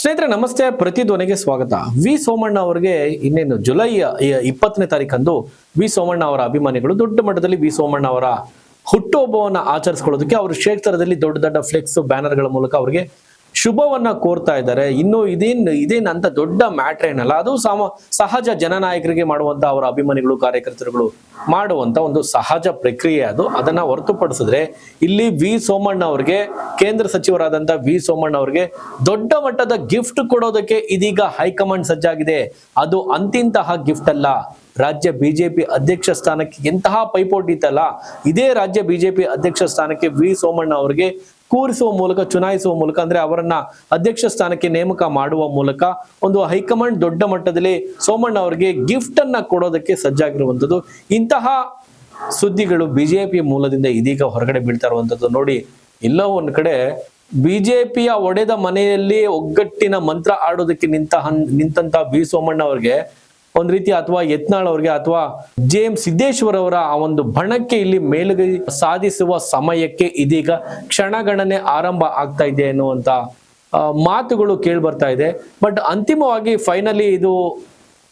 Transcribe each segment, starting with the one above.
ಸ್ನೇಹಿತರೆ, ನಮಸ್ತೆ. ಪ್ರತಿಧ್ವನಿಗೆ ಸ್ವಾಗತ. ವಿ ಸೋಮಣ್ಣ ಅವರಿಗೆ ಇನ್ನೇನು ಜುಲೈ ಇಪ್ಪತ್ತನೇ ತಾರೀಕಂದು ವಿ ಸೋಮಣ್ಣ ಅವರ ಅಭಿಮಾನಿಗಳು ದೊಡ್ಡ ಮಟ್ಟದಲ್ಲಿ ವಿ ಸೋಮಣ್ಣ ಅವರ ಹುಟ್ಟುಹಬ್ಬವನ್ನು ಆಚರಿಸ್ಕೊಳ್ಳೋದಕ್ಕೆ ಅವರು ಕ್ಷೇತ್ರದಲ್ಲಿ ದೊಡ್ಡ ದೊಡ್ಡ ಫ್ಲೆಕ್ಸ್ ಬ್ಯಾನರ್ಗಳ ಮೂಲಕ ಅವರಿಗೆ ಶುಭವನ್ನ ಕೋರ್ತಾ ಇದ್ದಾರೆ. ಇನ್ನು ಇದೇನ್ ಇದೇನ್ ಅಂತ ದೊಡ್ಡ ಮ್ಯಾಟ್ರ್ ಏನಲ್ಲ, ಅದು ಸಮ, ಸಹಜ ಜನನಾಯಕರಿಗೆ ಮಾಡುವಂತ ಅವರ ಅಭಿಮಾನಿಗಳು, ಕಾರ್ಯಕರ್ತರುಗಳು ಮಾಡುವಂತ ಒಂದು ಸಹಜ ಪ್ರಕ್ರಿಯೆ ಅದು. ಅದನ್ನ ಹೊರತುಪಡಿಸಿದ್ರೆ ಇಲ್ಲಿ ವಿ ಸೋಮಣ್ಣ ಅವ್ರಿಗೆ, ಕೇಂದ್ರ ಸಚಿವರಾದಂತ ವಿ ಸೋಮಣ್ಣ ಅವ್ರಿಗೆ ದೊಡ್ಡ ಮಟ್ಟದ ಗಿಫ್ಟ್ ಕೊಡೋದಕ್ಕೆ ಇದೀಗ ಹೈಕಮಾಂಡ್ ಸಜ್ಜಾಗಿದೆ. ಅದು ಅಂತಿಂತಹ ಗಿಫ್ಟ್ ಅಲ್ಲ. ರಾಜ್ಯ ಬಿಜೆಪಿ ಅಧ್ಯಕ್ಷ ಸ್ಥಾನಕ್ಕೆ ಎಂತಹ ಪೈಪೋಟಿ ಇತ್ತಲ್ಲ, ಇದೇ ರಾಜ್ಯ ಬಿಜೆಪಿ ಅಧ್ಯಕ್ಷ ಸ್ಥಾನಕ್ಕೆ ವಿ ಸೋಮಣ್ಣ ಅವರಿಗೆ ಕೂರಿಸುವ ಮೂಲಕ, ಚುನಾಯಿಸುವ ಮೂಲಕ, ಅಂದ್ರೆ ಅವರನ್ನ ಅಧ್ಯಕ್ಷ ಸ್ಥಾನಕ್ಕೆ ನೇಮಕ ಮಾಡುವ ಮೂಲಕ ಒಂದು ಹೈಕಮಾಂಡ್ ದೊಡ್ಡ ಮಟ್ಟದಲ್ಲಿ ಸೋಮಣ್ಣ ಅವರಿಗೆ ಗಿಫ್ಟ್ ಅನ್ನ ಕೊಡೋದಕ್ಕೆ ಸಜ್ಜಾಗಿರುವಂತದ್ದು ಇಂತಹ ಸುದ್ದಿಗಳು ಬಿಜೆಪಿ ಮೂಲದಿಂದ ಇದೀಗ ಹೊರಗಡೆ ಬೀಳ್ತಾ ಇರುವಂತದ್ದು ನೋಡಿ. ಎಲ್ಲೋ ಒಂದ್ ಕಡೆ ಬಿಜೆಪಿಯ ಒಡೆದ ಮನೆಯಲ್ಲಿ ಒಗ್ಗಟ್ಟಿನ ಮಂತ್ರ ಆಡೋದಕ್ಕೆ ನಿಂತ ನಿಂತಂತ ಬಿ ಸೋಮಣ್ಣ ಅವರಿಗೆ ಒಂದ್ ರೀತಿ ಅಥವಾ ಯತ್ನಾಳ್ ಅವ್ರಿಗೆ ಅಥವಾ ಜೆ ಎಂ ಸಿದ್ದೇಶ್ವರ್ ಅವರ ಆ ಒಂದು ಬಣಕ್ಕೆ ಇಲ್ಲಿ ಮೇಲುಗೈ ಸಾಧಿಸುವ ಸಮಯಕ್ಕೆ ಇದೀಗ ಕ್ಷಣಗಣನೆ ಆರಂಭ ಆಗ್ತಾ ಇದೆ ಅನ್ನುವಂತ ಮಾತುಗಳು ಕೇಳಿ ಬರ್ತಾ ಇದೆ. ಬಟ್ ಅಂತಿಮವಾಗಿ ಫೈನಲಿ ಇದು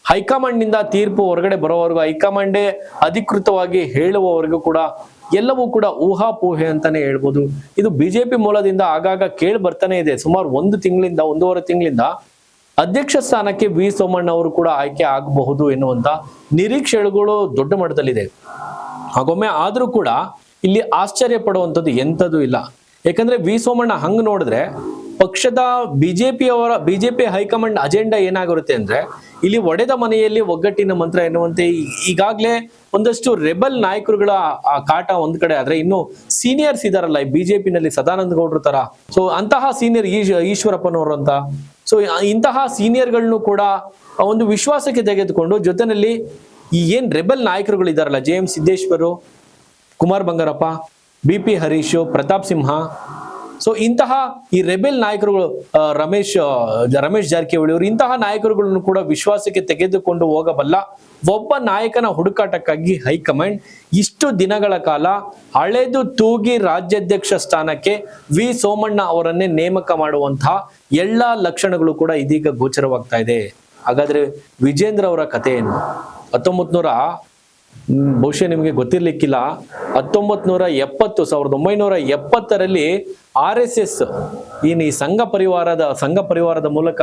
ಹೈಕಮಾಂಡ್ನಿಂದ ತೀರ್ಪು ಹೊರಗಡೆ ಬರೋವರೆಗೂ, ಹೈಕಮಾಂಡೇ ಅಧಿಕೃತವಾಗಿ ಹೇಳುವವರೆಗೂ ಕೂಡ ಎಲ್ಲವೂ ಕೂಡ ಊಹಾಪೋಹೆ ಅಂತಾನೆ ಹೇಳ್ಬೋದು. ಇದು ಬಿಜೆಪಿ ಮೂಲದಿಂದ ಆಗಾಗ ಕೇಳಿ ಬರ್ತಾನೆ ಇದೆ. ಸುಮಾರು ಒಂದು ತಿಂಗಳಿಂದ, ಒಂದೂವರೆ ತಿಂಗಳಿಂದ ಅಧ್ಯಕ್ಷ ಸ್ಥಾನಕ್ಕೆ ವಿ ಸೋಮಣ್ಣ ಅವರು ಕೂಡ ಆಯ್ಕೆ ಆಗಬಹುದು ಎನ್ನುವಂತ ನಿರೀಕ್ಷೆಗಳು ದೊಡ್ಡ ಮಟ್ಟದಲ್ಲಿದೆ. ಹಾಗೊಮ್ಮೆ ಆದರೂ ಕೂಡ ಇಲ್ಲಿ ಆಶ್ಚರ್ಯ ಪಡುವಂಥದ್ದು ಎಂಥದ್ದು ಇಲ್ಲ. ಯಾಕಂದ್ರೆ ವಿ ಸೋಮಣ್ಣ ಹಂಗ್ ನೋಡಿದ್ರೆ ಪಕ್ಷದ ಬಿಜೆಪಿ ಅವರ ಬಿಜೆಪಿ ಹೈಕಮಾಂಡ್ ಅಜೆಂಡಾ ಏನಾಗಿರುತ್ತೆ ಅಂದ್ರೆ ಇಲ್ಲಿ ಒಡೆದ ಮನೆಯಲ್ಲಿ ಒಗ್ಗಟ್ಟಿನ ಮಂತ್ರ ಎನ್ನುವಂತೆ ಈಗಾಗಲೇ ಒಂದಷ್ಟು ರೆಬಲ್ ನಾಯಕರುಗಳ ಆ ಕಾಟ ಒಂದ್ ಕಡೆ ಆದ್ರೆ ಇನ್ನು ಸೀನಿಯರ್ಸ್ ಇದಾರಲ್ಲ ಬಿಜೆಪಿ ನಲ್ಲಿ ಸದಾನಂದ ಗೌಡ್ರ ತರ. ಸೊ ಅಂತಹ ಸೀನಿಯರ್ ಈಶ್ವರಪ್ಪನವರು ಅಂತ. ಸೊ ಇಂತಹ ಸೀನಿಯರ್ಗಳನ್ನು ಕೂಡ ಒಂದು ವಿಶ್ವಾಸಕ್ಕೆ ತೆಗೆದುಕೊಂಡು ಜೊತೆನಲ್ಲಿ ಈ ಏನ್ ರೆಬಲ್ ನಾಯಕರುಗಳು ಇದಾರಲ್ಲ, J M Siddeshwar, Kumar Bangarappa, B P Harish, Pratap Simha so ಇಂತಹ ಈ ರೆಬೆಲ್ ನಾಯಕರುಗಳು ರಮೇಶ್ ರಮೇಶ್ ಜಾರಕಿಹೊಳಿ ಅವರು ಇಂತಹ ನಾಯಕರುಗಳನ್ನು ಕೂಡ ವಿಶ್ವಾಸಕ್ಕೆ ತೆಗೆದುಕೊಂಡು ಹೋಗಬಲ್ಲ ಒಬ್ಬ ನಾಯಕನ ಹುಡುಕಾಟಕ್ಕಾಗಿ ಹೈಕಮಾಂಡ್ ಇಷ್ಟು ದಿನಗಳ ಕಾಲ ಹಳೆದು ತೂಗಿ ರಾಜ್ಯಾಧ್ಯಕ್ಷ ಸ್ಥಾನಕ್ಕೆ ವಿ. ಸೋಮಣ್ಣ ಅವರನ್ನೇ ನೇಮಕ ಮಾಡುವಂತಹ ಎಲ್ಲಾ ಲಕ್ಷಣಗಳು ಕೂಡ ಇದೀಗ ಗೋಚರವಾಗ್ತಾ ಇದೆ. ಹಾಗಾದ್ರೆ ವಿಜೇಂದ್ರ ಅವರ ಕಥೆ ಏನು ಹತ್ತೊಂಬತ್ ನೂರ ಬಹುಶಃ ನಿಮಗೆ ಗೊತ್ತಿರ್ಲಿಕ್ಕಿಲ್ಲ. ಹತ್ತೊಂಬತ್ ನೂರ ಎಪ್ಪತ್ತು, ಸಾವಿರದ ಒಂಬೈನೂರ ಎಪ್ಪತ್ತರಲ್ಲಿ ಆರ್ ಎಸ್ ಎಸ್ ಈ ಸಂಘ ಪರಿವಾರದ ಸಂಘ ಪರಿವಾರದ ಮೂಲಕ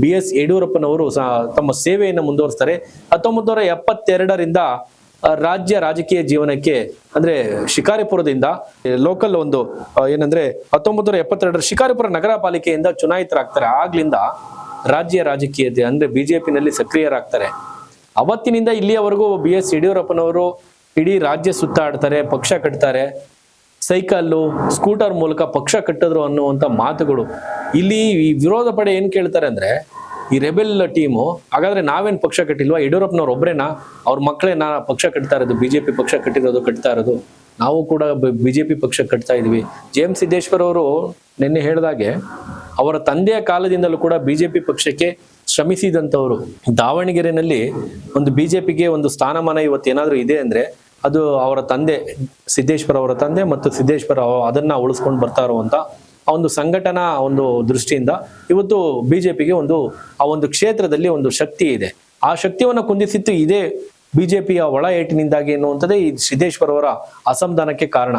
ಬಿ ಎಸ್ ಯಡಿಯೂರಪ್ಪನವರು ತಮ್ಮ ಸೇವೆಯನ್ನು ಮುಂದುವರಿಸ್ತಾರೆ. ಹತ್ತೊಂಬತ್ ನೂರ ಎಪ್ಪತ್ತೆರಡರಿಂದ ರಾಜ್ಯ ರಾಜಕೀಯ ಜೀವನಕ್ಕೆ, ಅಂದ್ರೆ ಶಿಕಾರಿಪುರದಿಂದ ಲೋಕಲ್ ಒಂದು ಏನಂದ್ರೆ ಹತ್ತೊಂಬತ್ ನೂರ ಎಪ್ಪತ್ತೆರಡರ ಶಿಕಾರಿಪುರ ನಗರ ಪಾಲಿಕೆಯಿಂದ ಚುನಾಯಿತರಾಗ್ತಾರೆ. ಆಗ್ಲಿಂದ ರಾಜ್ಯ ರಾಜಕೀಯತೆ, ಅಂದ್ರೆ ಬಿಜೆಪಿನಲ್ಲಿ ಸಕ್ರಿಯರಾಗ್ತಾರೆ. ಅವತ್ತಿನಿಂದ ಇಲ್ಲಿಯವರೆಗೂ ಬಿ ಎಸ್ ಯಡಿಯೂರಪ್ಪನವರು ಇಡೀ ರಾಜ್ಯ ಸುತ್ತಾಡ್ತಾರೆ ಪಕ್ಷ ಕಟ್ತಾರೆ, ಸೈಕಲ್ಲು, ಸ್ಕೂಟರ್ ಮೂಲಕ ಪಕ್ಷ ಕಟ್ಟಿದ್ರು ಅನ್ನುವಂಥ ಮಾತುಗಳು. ಇಲ್ಲಿ ಈ ವಿರೋಧ ಪಡೆ ಏನು ಕೇಳ್ತಾರೆ ಅಂದರೆ, ಈ ರೆಬೆಲ್ ಟೀಮು, ಹಾಗಾದ್ರೆ ನಾವೇನು ಪಕ್ಷ ಕಟ್ಟಿಲ್ವಾ? ಯಡಿಯೂರಪ್ಪನವ್ರು ಒಬ್ರೇನಾ? ಅವ್ರ ಮಕ್ಕಳೇನಾ ಪಕ್ಷ ಕಟ್ತಾ ಇರೋದು? ಬಿಜೆಪಿ ಪಕ್ಷ ಕಟ್ಟಿರೋದು, ಕಟ್ತಾ ಇರೋದು? ನಾವು ಕೂಡ ಬಿಜೆಪಿ ಪಕ್ಷ ಕಟ್ತಾ ಇದ್ವಿ. ಜೆ ಎಂ ಸಿದ್ದೇಶ್ವರ ಅವರು ನಿನ್ನೆ ಹೇಳಿದಾಗೆ, ಅವರ ತಂದೆಯ ಕಾಲದಿಂದಲೂ ಕೂಡ ಬಿಜೆಪಿ ಪಕ್ಷಕ್ಕೆ ಶ್ರಮಿಸಿದಂಥವ್ರು. ದಾವಣಗೆರೆನಲ್ಲಿ ಒಂದು ಬಿ ಜೆ ಪಿಗೆ ಒಂದು ಸ್ಥಾನಮಾನ ಇವತ್ತು ಏನಾದರೂ ಇದೆ ಅಂದರೆ ಅದು ಅವರ ತಂದೆ, ಸಿದ್ದೇಶ್ವರ ಅವರ ತಂದೆ ಮತ್ತು ಸಿದ್ದೇಶ್ವರ ಅದನ್ನು ಉಳಿಸ್ಕೊಂಡು ಬರ್ತಾ ಇರುವಂಥ ಆ ಒಂದು ಸಂಘಟನಾ ಒಂದು ದೃಷ್ಟಿಯಿಂದ ಇವತ್ತು ಬಿ ಜೆ ಪಿಗೆ ಒಂದು ಆ ಒಂದು ಕ್ಷೇತ್ರದಲ್ಲಿ ಒಂದು ಶಕ್ತಿ ಇದೆ. ಆ ಶಕ್ತಿಯನ್ನು ಕುಂದಿಸಿತ್ತು ಇದೇ ಬಿ ಜೆ ಪಿಯ ಒಳ ಏಟಿನಿಂದಾಗಿ ಎನ್ನುವಂಥದ್ದೇ ಈ ಸಿದ್ದೇಶ್ವರ ಅವರ ಅಸಮಾಧಾನಕ್ಕೆ ಕಾರಣ.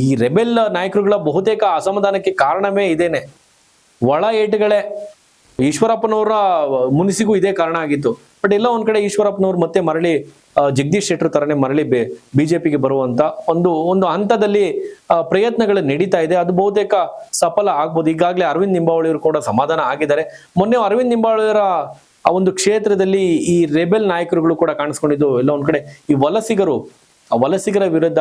ಈ ರೆಬೆಲ್ ನಾಯಕರುಗಳ ಬಹುತೇಕ ಅಸಮಾಧಾನಕ್ಕೆ ಕಾರಣವೇ ಇದೇನೆ. ಒಳ ಏಟುಗಳೇ ಈಶ್ವರಪ್ಪನವರ ಮುನಿಸಿಗೂ ಇದೇ ಕಾರಣ ಆಗಿತ್ತು. ಬಟ್ ಎಲ್ಲ ಒಂದ್ ಕಡೆ ಈಶ್ವರಪ್ಪನವ್ರು ಮತ್ತೆ ಮರಳಿ ಜಗದೀಶ್ ಶೆಟ್ಟರ್ ತರನೇ ಮರಳಿ ಬೆ, ಬಿಜೆಪಿಗೆ ಬರುವಂತ ಒಂದು ಒಂದು ಹಂತದಲ್ಲಿ ಪ್ರಯತ್ನಗಳು ನಡೀತಾ ಇದೆ. ಅದು ಬಹುತೇಕ ಸಫಲ ಆಗ್ಬೋದು. ಈಗಾಗಲೇ ಅರವಿಂದ್ ನಿಂಬಾವಳಿಯವರು ಕೂಡ ಸಮಾಧಾನ ಆಗಿದ್ದಾರೆ. ಮೊನ್ನೆ ಅರವಿಂದ್ ನಿಂಬಾವಳಿಯವರ ಆ ಒಂದು ಕ್ಷೇತ್ರದಲ್ಲಿ ಈ ರೆಬೆಲ್ ನಾಯಕರುಗಳು ಕೂಡ ಕಾಣಿಸ್ಕೊಂಡಿದ್ದು. ಎಲ್ಲ ಒಂದ್ ಕಡೆ ಈ ವಲಸಿಗರು ವಲಸಿಗರ ವಿರುದ್ಧ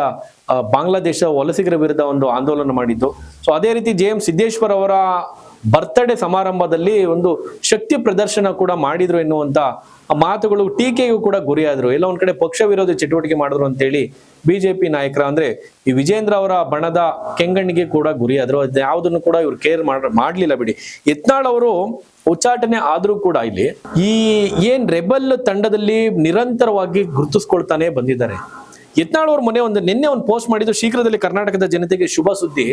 ಬಾಂಗ್ಲಾದೇಶ ವಲಸಿಗರ ವಿರುದ್ಧ ಒಂದು ಆಂದೋಲನ ಮಾಡಿದ್ದು. ಸೊ ಅದೇ ರೀತಿ ಜೆ ಎಂ ಸಿದ್ದೇಶ್ವರ್ ಅವರ ಬರ್ತ್ಡೇ ಸಮಾರಂಭದಲ್ಲಿ ಒಂದು ಶಕ್ತಿ ಪ್ರದರ್ಶನ ಕೂಡ ಮಾಡಿದ್ರು ಎನ್ನುವಂತ ಮಾತುಗಳು ಟೀಕೆಗೂ ಕೂಡ ಗುರಿಯಾದ್ರು. ಎಲ್ಲ ಒಂದ್ ಕಡೆ ಪಕ್ಷ ವಿರೋಧಿ ಚಟುವಟಿಕೆ ಮಾಡಿದ್ರು ಅಂತೇಳಿ ಬಿಜೆಪಿ ನಾಯಕರ ಅಂದ್ರೆ ಈ ವಿಜೇಂದ್ರ ಅವರ ಬಣದ ಕೆಂಗಣ್ಣಿಗೆ ಕೂಡ ಗುರಿಯಾದ್ರು. ಅದ್ ಯಾವುದನ್ನು ಕೂಡ ಇವ್ರು ಕೇರ್ ಮಾಡ, ಮಾಡ್ಲಿಲ್ಲ ಬಿಡಿ. ಯತ್ನಾಳ್ ಅವರು ಉಚ್ಚಾಟನೆ ಆದ್ರೂ ಕೂಡ ಇಲ್ಲಿ ಈ ಏನ್ ರೆಬಲ್ ತಂಡದಲ್ಲಿ ನಿರಂತರವಾಗಿ ಗುರುತಿಸ್ಕೊಳ್ತಾನೆ ಬಂದಿದ್ದಾರೆ. ಯತ್ನಾಳ್ ಅವ್ರ ಮನೆ ಒಂದು, ನಿನ್ನೆ ಒಂದು ಪೋಸ್ಟ್ ಮಾಡಿದ್ದು ಶೀಘ್ರದಲ್ಲಿ ಕರ್ನಾಟಕದ ಜನತೆಗೆ ಶುಭ ಸುದ್ದಿ.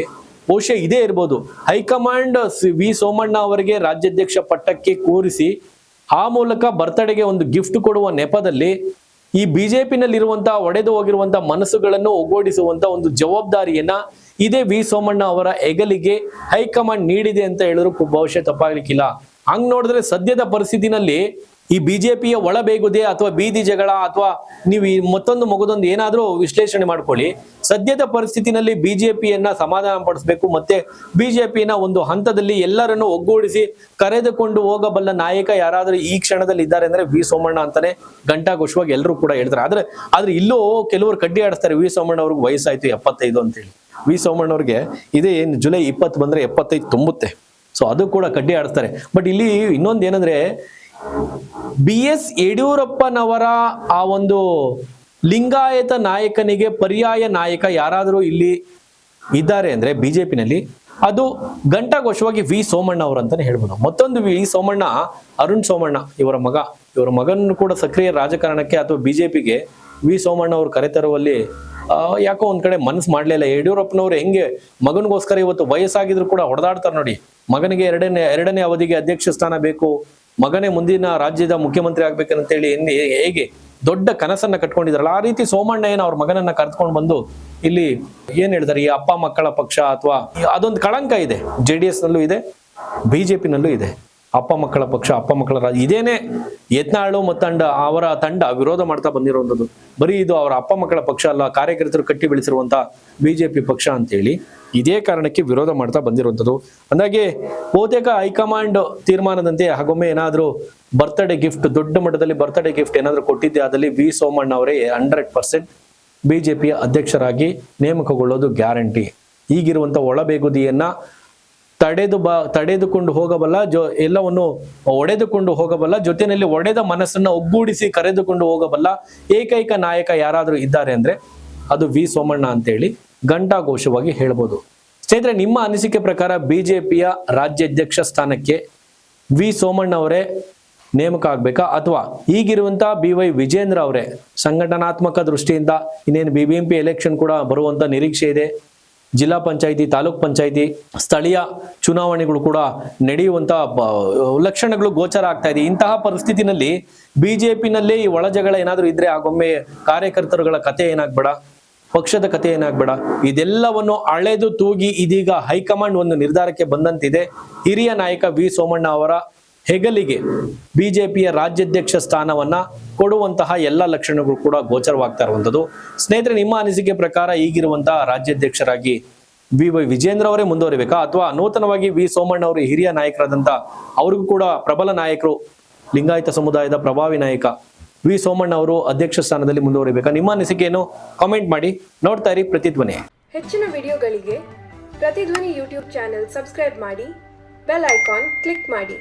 ಬಹುಶಃ ಇದೇ ಇರ್ಬೋದು. ಹೈಕಮಾಂಡ್ ವಿ ಸೋಮಣ್ಣ ಅವರಿಗೆ ರಾಜ್ಯಾಧ್ಯಕ್ಷ ಪಟ್ಟಕ್ಕೆ ಕೂರಿಸಿ ಆ ಮೂಲಕ ಬರ್ತಡೆಗೆ ಒಂದು ಗಿಫ್ಟ್ ಕೊಡುವ ನೆಪದಲ್ಲಿ ಈ ಬಿಜೆಪಿನಲ್ಲಿರುವಂತಹ ಒಡೆದು ಹೋಗಿರುವಂತಹ ಮನಸ್ಸುಗಳನ್ನು ಒಗ್ಗೂಡಿಸುವಂತ ಒಂದು ಜವಾಬ್ದಾರಿಯನ್ನ ಇದೇ ವಿ ಸೋಮಣ್ಣ ಅವರ ಹೆಗಲಿಗೆ ಹೈಕಮಾಂಡ್ ನೀಡಿದೆ ಅಂತ ಹೇಳಿದ್ರು. ಬಹುಶಃ ತಪ್ಪಾಗ್ಲಿಕ್ಕಿಲ್ಲ. ಹಂಗ್ ನೋಡಿದ್ರೆ ಸದ್ಯದ ಪರಿಸ್ಥಿತಿನಲ್ಲಿ ಈ ಬಿಜೆಪಿಯ ಒಳಬೇಗುದೆ ಅಥವಾ ಬೀದಿ ಜಗಳ ಅಥವಾ ನೀವು ಈ ಮತ್ತೊಂದು ಮಗದೊಂದು ಏನಾದ್ರೂ ವಿಶ್ಲೇಷಣೆ ಮಾಡ್ಕೊಳ್ಳಿ. ಸದ್ಯದ ಪರಿಸ್ಥಿತಿನಲ್ಲಿ ಬಿಜೆಪಿಯನ್ನ ಸಮಾಧಾನ ಪಡಿಸಬೇಕು, ಮತ್ತೆ ಬಿಜೆಪಿನ ಒಂದು ಹಂತದಲ್ಲಿ ಎಲ್ಲರನ್ನು ಒಗ್ಗೂಡಿಸಿ ಕರೆದುಕೊಂಡು ಹೋಗಬಲ್ಲ ನಾಯಕ ಯಾರಾದ್ರೂ ಈ ಕ್ಷಣದಲ್ಲಿ ಇದ್ದಾರೆ ಅಂದ್ರೆ ವಿ ಸೋಮಣ್ಣ ಅಂತಾನೆ ಗಂಟಾ ಘೋಷವಾಗಿ ಎಲ್ಲರೂ ಕೂಡ ಹೇಳ್ತಾರೆ. ಆದ್ರೆ ಆದ್ರೆ ಇಲ್ಲೂ ಕೆಲವರು ಕಡ್ಡಿ ಆಡಿಸ್ತಾರೆ, ವಿ ಸೋಮಣ್ಣ ಅವ್ರಿಗೆ ವಯಸ್ಸಾಯ್ತು ಎಪ್ಪತ್ತೈದು ಅಂತೇಳಿ. ವಿ ಸೋಮಣ್ಣ ಅವ್ರಿಗೆ ಇದೇ ಏನು ಜುಲೈ ಇಪ್ಪತ್ತು ಬಂದ್ರೆ ಎಪ್ಪತ್ತೈದು ತುಂಬುತ್ತೆ. ಸೊ ಅದು ಕೂಡ ಕಡ್ಡಿ ಆಡಿಸ್ತಾರೆ. ಬಟ್ ಇಲ್ಲಿ ಇನ್ನೊಂದು ಏನಂದ್ರೆ ಬಿ ಎಸ್ ಯಡಿಯೂರಪ್ಪನವರ ಆ ಒಂದು ಲಿಂಗಾಯತ ನಾಯಕನಿಗೆ ಪರ್ಯಾಯ ನಾಯಕ ಯಾರಾದರೂ ಇಲ್ಲಿ ಇದ್ದಾರೆ ಅಂದ್ರೆ ಬಿಜೆಪಿನಲ್ಲಿ ಅದು ಘಂಟಾಘೋಷವಾಗಿ ವಿ ಸೋಮಣ್ಣ ಅವರು ಅಂತಾನೆ ಹೇಳ್ಬೋದು. ಮತ್ತೊಂದು ವಿ ಸೋಮಣ್ಣ, ಅರುಣ್ ಸೋಮಣ್ಣ ಇವರ ಮಗ. ಇವರ ಮಗನನ್ನು ಕೂಡ ಸಕ್ರಿಯ ರಾಜಕಾರಣಕ್ಕೆ ಅಥವಾ ಬಿಜೆಪಿಗೆ ವಿ ಸೋಮಣ್ಣ ಅವರು ಕರೆತರುವಲ್ಲಿ ಯಾಕೋ ಒಂದ್ ಕಡೆ ಮನಸ್ಸು ಮಾಡ್ಲಿಲ್ಲ. ಯಡಿಯೂರಪ್ಪನವ್ರು ಹೆಂಗೆ ಮಗನಿಗೋಸ್ಕರ ಇವತ್ತು ವಯಸ್ಸಾಗಿದ್ರು ಕೂಡ ಹೊಡೆದಾಡ್ತಾರೆ ನೋಡಿ. ಮಗನಿಗೆ ಎರಡನೇ ಎರಡನೇ ಅವಧಿಗೆ ಅಧ್ಯಕ್ಷ ಸ್ಥಾನ ಬೇಕು. ಮಗನೇ ಮುಂದಿನ ರಾಜ್ಯದ ಮುಖ್ಯಮಂತ್ರಿ ಆಗ್ಬೇಕಂತೇಳಿ ಹೇಗೆ ದೊಡ್ಡ ಕನಸನ್ನ ಕಟ್ಕೊಂಡಿದ್ರಲ್ಲ ಆ ರೀತಿ ಸೋಮಣ್ಣ ಏನು ಅವ್ರ ಮಗನನ್ನ ಕರೆದುಕೊಂಡು ಬಂದು ಇಲ್ಲಿ ಏನ್ ಹೇಳ್ತಾರೆ, ಈ ಅಪ್ಪ ಮಕ್ಕಳ ಪಕ್ಷ ಅಥವಾ ಅದೊಂದು ಕಳಂಕ ಇದೆ ಜೆ ಡಿ ಎಸ್ ನಲ್ಲೂ ಇದೆ ಬಿಜೆಪಿನಲ್ಲೂ ಇದೆ. ಅಪ್ಪ ಮಕ್ಕಳ ಪಕ್ಷ, ಅಪ್ಪ ಮಕ್ಕಳ ರಾಜ, ಇದೇನೆ ಯತ್ನಾಳು ಮತ್ತಂಡ ಅವರ ತಂಡ ವಿರೋಧ ಮಾಡ್ತಾ ಬಂದಿರುವಂಥದ್ದು. ಬರೀ ಇದು ಅವರ ಅಪ್ಪ ಮಕ್ಕಳ ಪಕ್ಷ ಅಲ್ಲ, ಕಾರ್ಯಕರ್ತರು ಕಟ್ಟಿ ಬೆಳೆಸಿರುವಂತ ಬಿಜೆಪಿ ಪಕ್ಷ ಅಂತೇಳಿ ಇದೇ ಕಾರಣಕ್ಕೆ ವಿರೋಧ ಮಾಡ್ತಾ ಬಂದಿರುವಂಥದ್ದು. ಅಂದಾಗೆ ಬಹುತೇಕ ಹೈಕಮಾಂಡ್ ತೀರ್ಮಾನದಂತೆ ಹಾಗೊಮ್ಮೆ ಏನಾದರೂ ಬರ್ತ್ಡೇ ಗಿಫ್ಟ್ ದೊಡ್ಡ ಮಟ್ಟದಲ್ಲಿ ಬರ್ತ್ಡೇ ಗಿಫ್ಟ್ ಏನಾದರೂ ಕೊಟ್ಟಿದ್ದೆ ಅದಲ್ಲಿ ವಿ ಸೋಮಣ್ಣ ಅವರೇ ಹಂಡ್ರೆಡ್ ಪರ್ಸೆಂಟ್ ಬಿಜೆಪಿಯ ಅಧ್ಯಕ್ಷರಾಗಿ ನೇಮಕಗೊಳ್ಳೋದು ಗ್ಯಾರಂಟಿ. ಈಗಿರುವಂಥ ಒಳಬೇಗುದಿಯನ್ನ ತಡೆದು ಬ, ತಡೆದುಕೊಂಡು ಹೋಗಬಲ್ಲ, ಜೊ, ಎಲ್ಲವನ್ನು ಒಡೆದುಕೊಂಡು ಹೋಗಬಲ್ಲ, ಜೊತೆಯಲ್ಲಿ ಒಡೆದ ಮನಸ್ಸನ್ನ ಒಗ್ಗೂಡಿಸಿ ಕರೆದುಕೊಂಡು ಹೋಗಬಲ್ಲ ಏಕೈಕ ನಾಯಕ ಯಾರಾದರೂ ಇದ್ದಾರೆ ಅಂದ್ರೆ ಅದು ವಿ ಸೋಮಣ್ಣ ಅಂತೇಳಿ ಘಂಟಾಘೋಷವಾಗಿ ಹೇಳ್ಬೋದು. ಸ್ನೇಹಿತರೆ, ನಿಮ್ಮ ಅನಿಸಿಕೆ ಪ್ರಕಾರ ಬಿಜೆಪಿಯ ರಾಜ್ಯಾಧ್ಯಕ್ಷ ಸ್ಥಾನಕ್ಕೆ ವಿ ಸೋಮಣ್ಣ ಅವರೇ ನೇಮಕ ಆಗ್ಬೇಕಾ? ಅಥವಾ ಈಗಿರುವಂತ ಬಿ ವೈ ವಿಜೇಂದ್ರ ಅವರೇ ಸಂಘಟನಾತ್ಮಕ ದೃಷ್ಟಿಯಿಂದ ಇನ್ನೇನು B B M P election ಕೂಡ ಬರುವಂತ ನಿರೀಕ್ಷೆ ಇದೆ? ಜಿಲ್ಲಾ ಪಂಚಾಯಿತಿ, ತಾಲೂಕ್ ಪಂಚಾಯಿತಿ ಸ್ಥಳೀಯ ಚುನಾವಣೆಗಳು ಕೂಡ ನಡೆಯುವಂತ ಲಕ್ಷಣಗಳು ಗೋಚರ ಆಗ್ತಾ ಇದೆ. ಇಂತಹ ಪರಿಸ್ಥಿತಿನಲ್ಲಿ ಬಿಜೆಪಿನಲ್ಲಿ ಈ ಒಳಜಗಳ ಏನಾದರೂ ಇದ್ರೆ ಆಗೊಮ್ಮೆ ಕಾರ್ಯಕರ್ತರುಗಳ ಕತೆ ಏನಾಗ್ಬೇಡ? ಪಕ್ಷದ ಕತೆ ಏನಾಗ್ಬೇಡ? ಇದೆಲ್ಲವನ್ನು ಅಳೆದು ತೂಗಿ ಇದೀಗ ಹೈಕಮಾಂಡ್ ಒಂದು ನಿರ್ಧಾರಕ್ಕೆ ಬಂದಂತಿದೆ. ಹಿರಿಯ ನಾಯಕ ವಿ ಸೋಮಣ್ಣ ಅವರ ಹೆಗಲಿಗೆ ಬಿಜೆಪಿಯ ರಾಜ್ಯಾಧ್ಯಕ್ಷ ಸ್ಥಾನವನ್ನ ಕೊಡುವಂತಹ ಎಲ್ಲ ಲಕ್ಷಣಗಳು ಕೂಡ ಗೋಚರವಾಗ್ತಾ ಇರುವಂಥದ್ದು. ಸ್ನೇಹಿತರೆ, ನಿಮ್ಮ ಅನಿಸಿಕೆ ಪ್ರಕಾರ ಈಗಿರುವಂತಹ ರಾಜ್ಯಾಧ್ಯಕ್ಷರಾಗಿ ವಿ ವೈ ವಿಜೇಂದ್ರ ಅವರೇ ಮುಂದುವರಿಬೇಕಾ? ಅಥವಾ ನೂತನವಾಗಿ ವಿ ಸೋಮಣ್ಣ ಅವರು ಹಿರಿಯ ನಾಯಕರಾದಂತ ಅವ್ರಿಗೂ ಕೂಡ ಪ್ರಬಲ ನಾಯಕರು, ಲಿಂಗಾಯತ ಸಮುದಾಯದ ಪ್ರಭಾವಿ ನಾಯಕ ವಿ ಸೋಮಣ್ಣ ಅವರು ಅಧ್ಯಕ್ಷ ಸ್ಥಾನದಲ್ಲಿ ಮುಂದುವರಿಬೇಕಾ? ನಿಮ್ಮ ಅನಿಸಿಕೆಯನ್ನು ಕಾಮೆಂಟ್ ಮಾಡಿ. ನೋಡ್ತಾ ಇರಿ ಪ್ರತಿಧ್ವನಿ. ಹೆಚ್ಚಿನ ವಿಡಿಯೋಗಳಿಗೆ ಪ್ರತಿಧ್ವನಿ ಯೂಟ್ಯೂಬ್ ಚಾನೆಲ್ ಸಬ್ಸ್ಕ್ರೈಬ್ ಮಾಡಿ, ಬೆಲ್ ಐಕಾನ್ ಕ್ಲಿಕ್ ಮಾಡಿ.